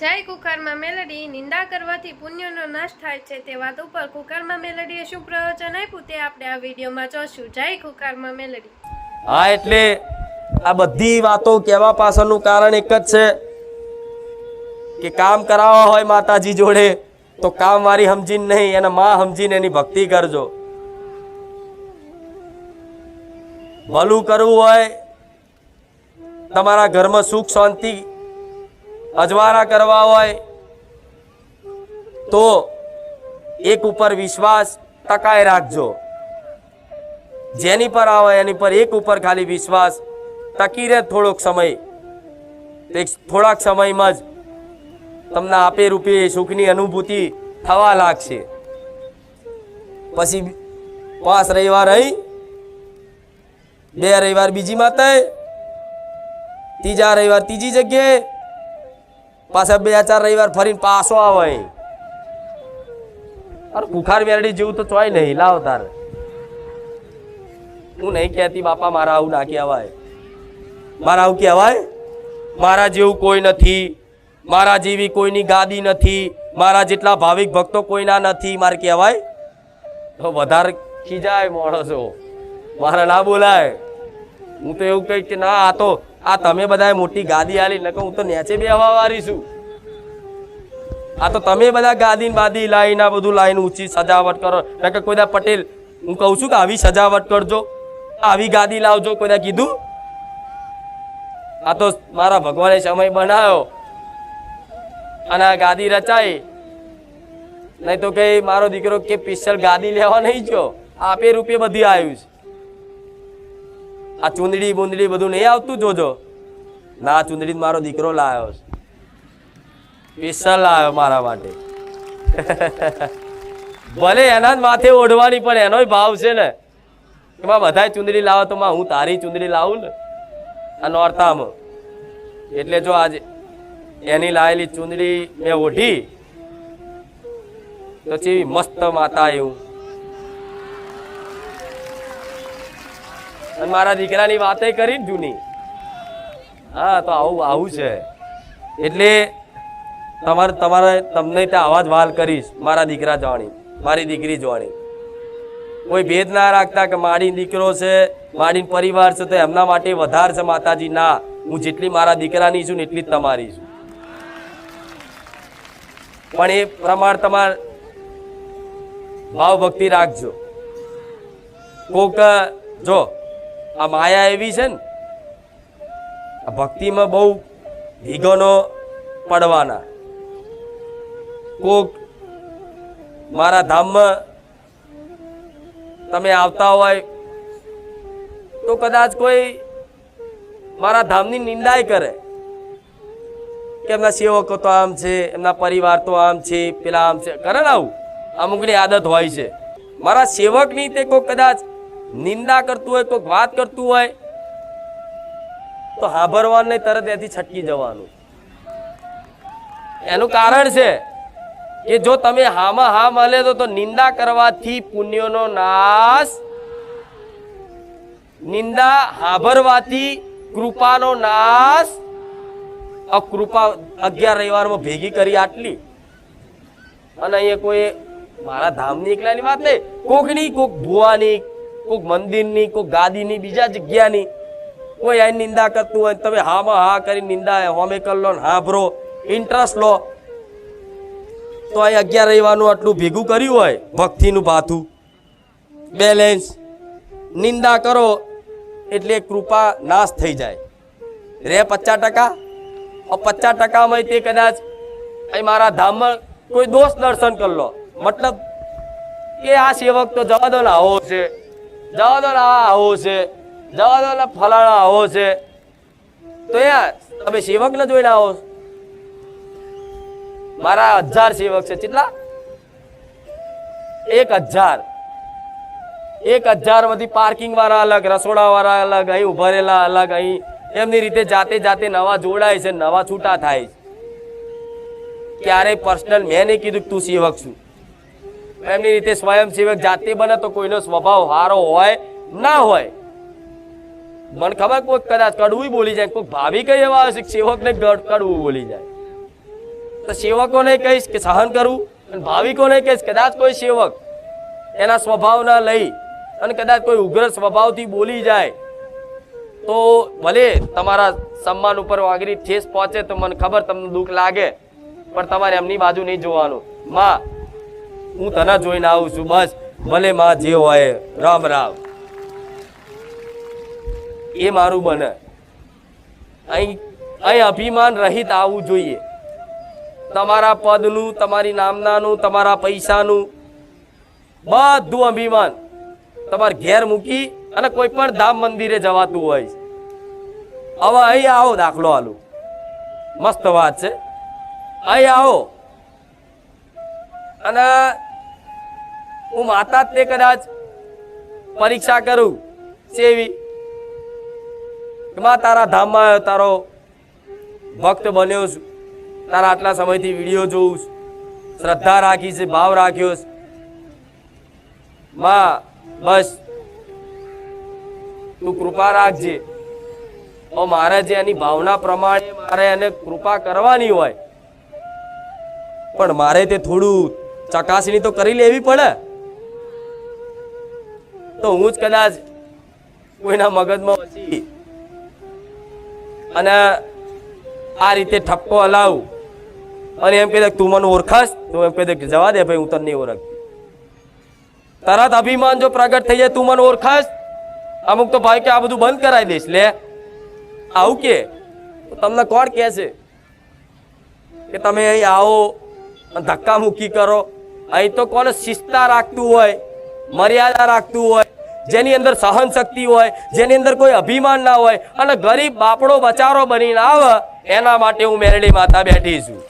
જય કુકરમાં મેલડી, નિંદા કરવાથી પુણ્યનો નાશ થાય છે તે વાત ઉપર કુકરમાં મેલડીએ શું પ્રવચન આપ્યું તે આપણે આ વિડીયોમાં જોશું. જય કુકરમાં મેલડી. હા, એટલે આ બધી વાતો કહેવા પાછળનું કારણ એક જ છે કે કામ કરાવવા હોય માતાજી જોડે, તો કામ મારી સમજીને નહીં, એના માં સમજીને એની ભક્તિ કરજો. ભલું કરવું હોય, તમારા ઘરમાં સુખ, શાંતિ અજવાળા કરવા હોય તો એક ઉપર વિશ્વાસ ટકાઈ રાખજો. જેની પર આવે એની પર એક ઉપર ખાલી વિશ્વાસ ટકી રહે થોડોક સમય. તે થોડાક સમયમાં જ તમને આપે રૂપે સુખની અનુભૂતિ થવા લાગશે. પછી પાંચ રવિવાર અહીં બે રવિવાર બીજી માતાએ, ત્રીજા રવિવાર ત્રીજી જગ્યાએ પાછા બે ચાર રવિવાર ફરીને પાછો આવે. અરે બુખાર મેરડી જેવું તો ચોય નહીં, લાવ તારે. હું નહીં કહેતી બાપા મારા આવું ના કહેવાય. મારા આવું કહેવાય? મારા જેવું કોઈ નથી. મારા જેવી કોઈની ગાદી નથી. મારા જેટલા ભાવિક ભક્તો કોઈના નથી, મારે કહેવાય? તો વધારે ખીજાય માણસો. મારા ના બોલાય. હું તો એવું કહીશ કે ના, આ તો, આ તમે બધાએ મોટી ગાદી આલી, નકર હું તો નેચે બેહવા વાળી છું. આ તો તમે બધા ગાદી બાદી લાઈન, આ બધું લાઈન ઊંચી સજાવટ કરો. નકર કોઈ દા પટેલ, હું કહું છું કે આવી સજાવટ કરજો. આવી ગાદી લાવજો, કોઈ દા કીધું. આ તો મારા ભગવાને સમય બનાવ્યો. અને આ ગાદી રચાઈ. નહીં તો કે મારો દીકરો કે પિસ્તલ ગાદી લેવા નહીં ગયો. આપે રૂપિયે બધી આવ્યું છે. આ ચૂંદડી બુંદડી બધું નહીં આવતું, જોજો. ના ચૂંદડી મારો દીકરો લાવ્યો છે. સ્પેશિયલ લાવ્યો મારા માટે. ભલે એના જ માથે ઓઢવાની પણ એનોય ભાવ છે ને. કે માં બધાય ચૂંદડી લાવો તો માં હું તારી ચૂંદડી લાવું ને? આ નોરતામાં. એટલે જો આજે એની લાવેલી ચૂંદડી મેં ઓઢી, તો ચેવી મસ્ત માતા એવું અને મારા દીકરાની વાતે કરી જૂની. હા, તો આવું આવું છે. એટલે તમારે તમારે તમને ત્યાં આવા જ વાલ કરીશ, મારા દીકરા જાણી, મારી દીકરી જાણી. કોઈ ભેદ ના રાખતા કે મારી દીકરો છે, મારી પરિવાર છે, તો એમના માટે વધારે છે માતાજી. ના, હું જેટલી મારા દીકરાની છું એટલી જ તમારી છું. પણ એ પ્રમાણ તમાર ભાવ ભક્તિ રાખજો. કોક, જો આ માયા એવી છે ને, આ ભક્તિમાં બહુ વિઘનો પડવાના. કોક મારા ધામમાં તમે આવતા હોય તો કદાચ કોઈ મારા ધામની નિંદાય કરે કે એમના સેવકો તો આમ છે, એમના પરિવાર તો આમ છે, પેલા આમ છે. કરે ને આવું? અમુકની આદત હોય છે. મારા સેવકની તે કોઈ કદાચ નિંદા કરતું હોય, કોઈક વાત કરતું હોય, તો હાભરવાનું નહીં, તરત એથી છટકી જવાનું. એનું કારણ છે કે જો તમે હામાં હા મળે તો નિંદા કરવાથી પુણ્યનો નાશ, નિંદા હાભરવાથી કૃપાનો નાશ કૃપા અગિયાર રવિવારમાં ભેગી કરી આટલી. અને અહીંયા કોઈ મારા ધામની એકલાની વાત નહીં, કોકની કોક ભુવાની કોક મંદિરની કોઈક ગાદીની, બીજા જગ્યાની. કોઈ આ નિંદા કરતું હોય તમે હામાં હા કરી નિંદા હોમે કર લો હા ભરો ઇન્ટરેસ્ટ લો. તો અહીં અગિયાર રહીવાનું આટલું ભેગું કર્યું હોય, ભક્તિનું ભાથું. બેલેન્સ નિંદા કરો, એટલે કૃપા નાશ થઈ જાય. રે પચાસ ટકા? પચાસ ટકામાં તે કદાચ અહીં મારા ધામમાં કોઈ દોષ દર્શન કરી લો. મતલબ કે આ સેવક તો જવા દો આવો છે. જવા દો આ આવો છે જવા દો ફલાણા આવો છે. તો યાર તમે સેવકને જોઈને આવો. મારા હજાર સેવક છે. કેટલા? એક હજાર. એક હજાર બધી પાર્કિંગ વાળા અલગ, રસોડા વાળા અલગ, અહીં ઊભા રહેલા અલગ, અહીં એમની રીતે જાતે જાતે નવા જોડાય છે, નવા છૂટા થાય છે. ક્યારેય પર્સનલ મેં નહીં કીધું તું સેવક છું. એમની રીતે સ્વયંસેવક જાતે બને તો કોઈનો સ્વભાવ સારો હોય, ના હોય. મને ખબર કોઈ કદાચ કડવું બોલી જાય કોઈ ભાવી કઈ એવા હશે સેવકને કડવું બોલી જાય. તો સેવકોને કહીશ કે સહન કરવું અને ભાવિકોને કહીશ કદાચ કોઈ સેવક એના સ્વભાવના લઈ અને કદાચ કોઈ ઉગ્ર સ્વભાવથી બોલી જાય, તો ભલે તમારા સન્માન ઉપર વાગરી ઠેસ પહોંચે તો મને ખબર તમને દુઃખ લાગે, પણ તમારે એમની બાજુ નહીં જોવાનું. માં હું તને જોઈને આવું છું, બસ. ભલે માં જે હોય, રામ રામ. એ મારું બને. અહીં અહીં અભિમાન રહિત આવવું જોઈએ. તમારા પદનું, તમારી નામનાનું, તમારા પૈસાનું, બધું અભિમાન. તમારે ઘેર મૂકી અને કોઈ પણ ધામ મંદિરે જવાતું હોય. હવે અહીં આવો દાખલો આલુ. મસ્ત વાત છે. અહીં આવો. અને હું માતા જ તે કદાચ પરીક્ષા કરું, સેવી. માં, તારા ધામમાં તારો ભક્ત બન્યો છું. તારા આટલા સમયથી વીડિયો જોઉં છું. શ્રદ્ધા રાખી છે, ભાવ રાખ્યો છે. માં, બસ. તું કૃપા રાખજે. મારે જે એની ભાવના પ્રમાણે મારે એને કૃપા કરવાની હોય. પણ મારે તે થોડું ચકાસણી તો કરી લેવી પડે. તો હું જ કદાચ કોઈના મગજમાં વસી અને આ રીતે ઠપકો હલાવું અને એમ કહી દે તું મને ઓળખાશ? તું એમ કહી દે જવા દે ભાઈ, હું તને નહીં ઓળખ તરત અભિમાન જો પ્રગટ થઈ જાય, તું મને ઓળખાશ? અમુક તો ભાઈ કે આ બધું બંધ કરાવી દઈશ, લે. આવું કે? તમને કોણ કહે છે? કે તમે અહીં આવો ધક્કા મૂકી કરો. અહીં તો કોને શિસ્તા રાખતું હોય, મર્યાદા રાખતું હોય. જેની અંદર સહન શક્તિ હોય, જેની અંદર કોઈ અભિમાન ના હોય અને ગરીબ બાપડો બચારો બનીને આવે, એના માટે હું મેરડી માતા બેઠી છું.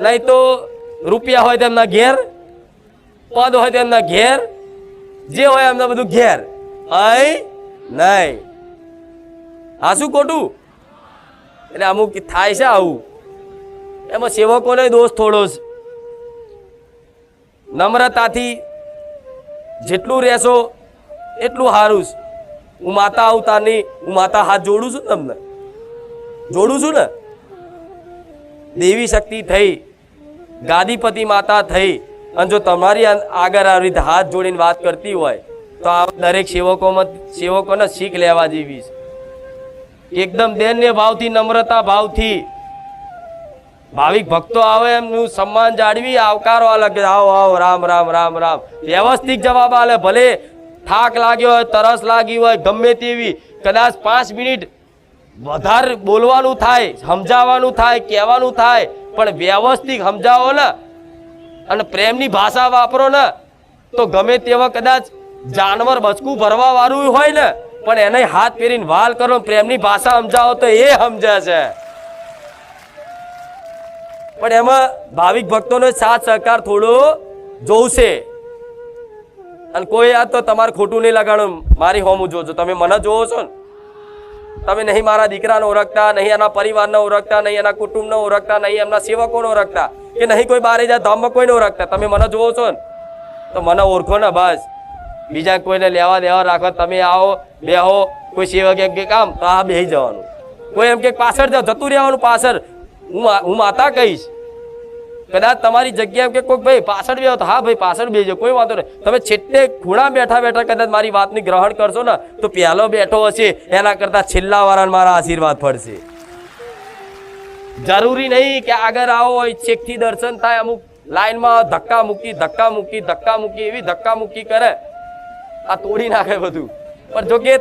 નહીં તો રૂપિયા હોય તેમના ઘેર, પદ હોય તેમના ઘેર, જે હોય એમના બધું ઘેર. અહીં નહીં. હા શું ખોટું? એટલે અમુક થાય છે આવું. એમાં સેવકોને દોષ થોડો છે. નમ્રતાથી જેટલું રહેશો, એટલું સારું છે. હું માતા અવતારની, હું માતા હાથ જોડું છું તમને. જોડું છું ને? દેવી શક્તિ થઈ, ગાદીપતિ માતા થઈ. અને જો તમારી આગળ આવી રીતે હાથ જોડીને વાત કરતી હોય, તો આ દરેક સેવકોમાં સેવકોને શીખ લેવા જેવી છે. એકદમ દૈન્ય ભાવથી, નમ્રતા ભાવથી ભાવિક ભક્તો આવે એમનું સન્માન જાળવી, આવકારો અલગ. આવો આવો, રામ રામ રામ રામ. વ્યવસ્થિત જવાબ આલે. ભલે થાક લાગ્યો હોય, તરસ લાગી હોય, ગમે તેવી, કદાચ પાંચ મિનિટ વધારે બોલવાનું થાય, સમજાવવાનું થાય, કહેવાનું થાય, પણ વ્યવસ્થિત સમજાવો ને અને પ્રેમની ભાષા વાપરો ને, તો ગમે તેવા કદાચ જાનવર બચકું ભરવા વાળું હોય ને, પણ એને હાથ પહેરીને વાલ કરો પ્રેમની ભાષા સમજાવો તો એ સમજે છે. પણ એમાં ભાવિક ભક્તોનો સાથ સહકાર થોડો જોવશે અને કોઈ આ તો તમારે ખોટું નહીં લગાડો મારી હોમું જોજો તમે મને જોવો છો ને. તમે નહીં મારા દીકરાને ઓળખતા, નહીં એના પરિવારને ઓળખતા, નહીં એના કુટુંબને ઓળખતા, નહીં એમના સેવકોને ઓળખતા, કે નહીં કોઈ બારે જાય ધામમાં કોઈને ઓળખતા. તમે મને જોવો છો ને. તો મને ઓળખો ને બસ. બીજા કોઈને લેવા દેવા રાખો. તમે આવો, બેહો. કોઈ સેવક એમ કે કામ, તો આ બેસી જવાનું. કોઈ એમ કે પાછળ જાઓ, જતું રહેવાનું પાછળ. હું હું માતા કહીશ. કદાચ તમારી જગ્યા કે કોઈ ભાઈ પાછળ બેહો તો હા ભાઈ પાછળ બેજો, કોઈ વાંધો નહીં. તમે છેટે ખૂણા બેઠા બેઠા કદાચ મારી વાતની ગ્રહણ કરશો ને, તો પહેલો બેઠો હશે. એના કરતાં છેલ્લા વાળાને મારા આશીર્વાદ પડશે જરૂરી નહીં કે આગળ આવો હોય છેકથી દર્શન થાય, અમુક લાઈનમાં ધક્કા મૂકી ધક્કા મૂકી ધક્કા મૂકી, એવી ધક્કા મૂકી કરે. આ તોડી નાખે બધું. પણ જો કે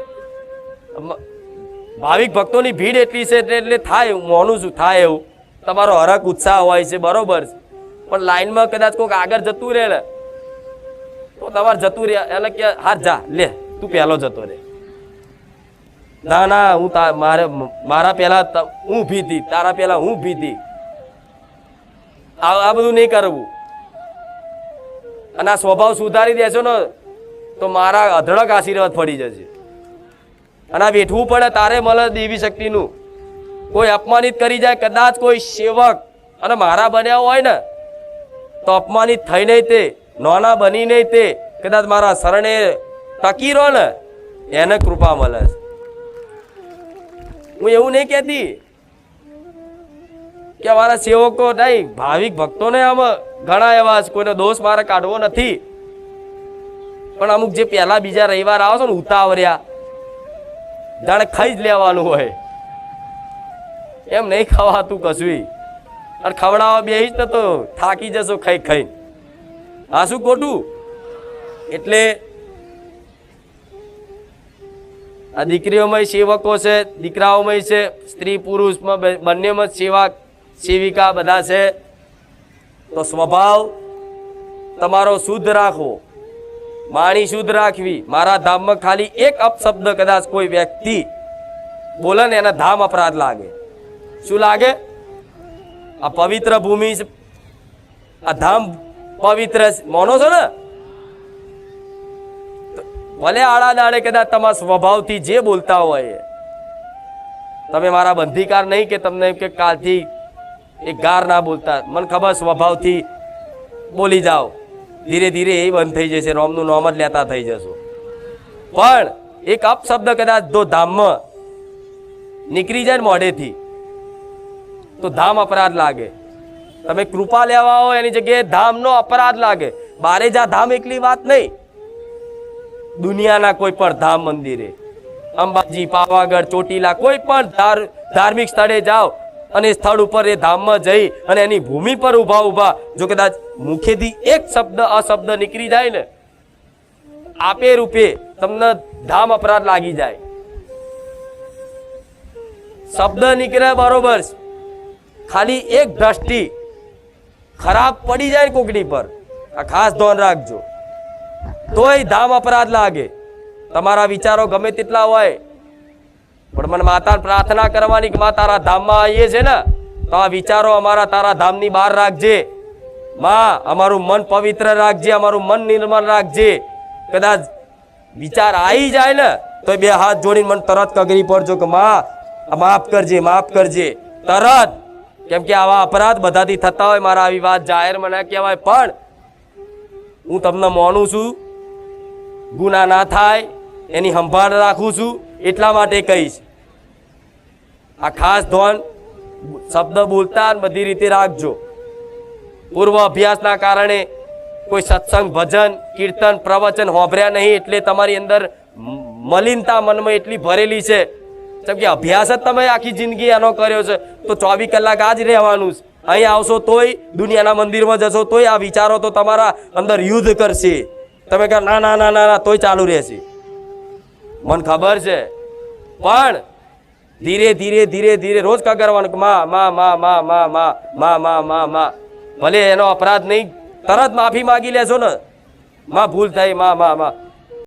ભાવિક ભક્તોની ભીડ એટલી છે એટલે થાય માનું છું થાય એવું. તમારો હરક ઉત્સાહ હોય છે, બરોબર છે. પણ લાઈનમાં કદાચ કોઈક આગળ જતું રહે ને તો તમારે જતું રહે, એટલે કે હાર જા, લે, તું પહેલો જતો રહે. ના ના, હું મારે, મારા પહેલા હું ભીતી તારા પહેલા હું ભીતી આ બધું નહીં કરવું. અને આ સ્વભાવ સુધારી દેશો ને, તો મારા અધળક આશીર્વાદ પડી જશે. અને આ વેઠવું પડે, તારે મળે દેવી શક્તિનું. કોઈ અપમાનિત કરી જાય, કદાચ કોઈ સેવક અને મારા બન્યા હોય ને, તો અપમાનિત થઈ નહીં તે, નોના બની નહીં તે, કદાચ મારા શરણે ટકી રહો ને, એને કૃપા મળે હું એવું નહીં કહેતી કે અમારા સેવકો નહીં, ભાવિક ભક્તોને આમ ઘણા એવા કોઈનો દોષ મારે કાઢવો નથી. પણ અમુક જે પહેલા બીજા રવિવાર આવો છો ને ઉતાવર્યા જાણે ખાઈ જ લેવાનું હોય. એમ નહીં ખવાતું કશું અને ખવડાવવા બે જ તો થાકી જશો ખાઈ ખાઈ હા શું ખોટું? એટલે આ દીકરીઓમાં સેવકો છે દીકરાઓમાં છે, સ્ત્રી પુરુષમાં બંનેમાં સેવા, સેવિકા બધા છે. તો સ્વભાવ તમારો શુદ્ધ રાખવો વાણી શુદ્ધ રાખવી. મારા ધામમાં ખાલી એક અપશબ્દ કદાચ કોઈ વ્યક્તિ બોલે ને એના ધામ અપરાધ લાગે. શું લાગે? આ પવિત્ર ભૂમિ. આ ધામ પવિત્ર માનો છો ને? ભલે આડા દાડે કદાચ તમારા સ્વભાવથી જે બોલતા હોય એ. તમે મારા બંધીકાર નહીં કે તમને કે કાલથી એક ગાર ના બોલતા. મને ખબર સ્વભાવથી બોલી જાઓ. ધીરે ધીરે એ બંધ થઈ જશે. રોમનું નોમ જ લેતા થઈ જશો. પણ એક અપશબ્દ કદાચ જો ધામમાં નીકળી જાય મોઢેથી. તો ધામ અપરાધ લાગે. તમે કૃપા લેવા હો એની જગ્યાએ ધામનો અપરાધ લાગે. બારે જા ધામ એકલી વાત નહીં. દુનિયાના કોઈ પણ ધામ મંદિરે, અંબાજી, પાવાગઢ, ચોટીલા, કોઈ પણ ધાર, ધાર્મિક સ્થળે જાઓ અને સ્થળ ઉપર એ ધામમાં જઈ અને એની ભૂમિ પર ઊભા ઊભા, જો કદાચ મુખેથી એક શબ્દ અશબ્દ નીકળી જાય ને, આપે રૂપે તમને ધામ અપરાધ લાગી જાય. શબ્દ નીકળે બરોબર. ખાલી એક દ્રષ્ટિ. ખરાબ પડી જાય કોકડી પર, આ ખાસ ધ્યાન રાખજો. તોય ધામ અપરાધ લાગે. તમારા વિચારો ગમે તેટલા હોય, પણ મને માતા પ્રાર્થના કરવાની કે મા તારા ધામમાં આવીએ છે ને, તો આ વિચારો અમારા તારા ધામની બહાર રાખજે. માં, અમારું મન પવિત્ર રાખજે, અમારું મન નિર્મળ રાખજે. કદાચ વિચાર આવી જાય ને તો બે હાથ જોડીને મને તરત કગરી પડજો કે માં માફ કરજે માફ કરજે. તરત કેમ કે આવા અપરાધ બધાથી થતા હોય, મારા આવી વાત જાહેરમાં ના કહેવાય. પણ હું તમને માનું છું, ગુના ના થાય, એની સંભાળ રાખું છું, એટલા માટે કહીશ. આ ખાસ ધોન શબ્દ બોલતા બધી રીતે રાખજો. પૂર્વ અભ્યાસના કારણે કોઈ સત્સંગ, ભજન, કીર્તન, પ્રવચન હોભર્યા નહીં, એટલે તમારી અંદર મલિનતા મનમાં એટલી ભરેલી છે. જેમ કે અભ્યાસ જ તમે આખી જિંદગી એનો કર્યો છે, તો ચોવીસ કલાક આ જ રહેવાનું છે. અહીં આવશો તોય દુનિયાના મંદિરમાં જશો, તોય આ વિચારો તો તમારા અંદર યુદ્ધ કરશે. તમે કહો, ના ના ના ના તોય ચાલુ રહેશે. મને ખબર છે. પણ ધીરે ધીરે ધીરે ધીરે રોજ કા કરવાનું માં માં માં માં માં માં માં માં માં માં. ભલે એનો અપરાધ નહીં, તરત માફી માગી લેશો ને. માં, ભૂલ થઈ માં માં માં.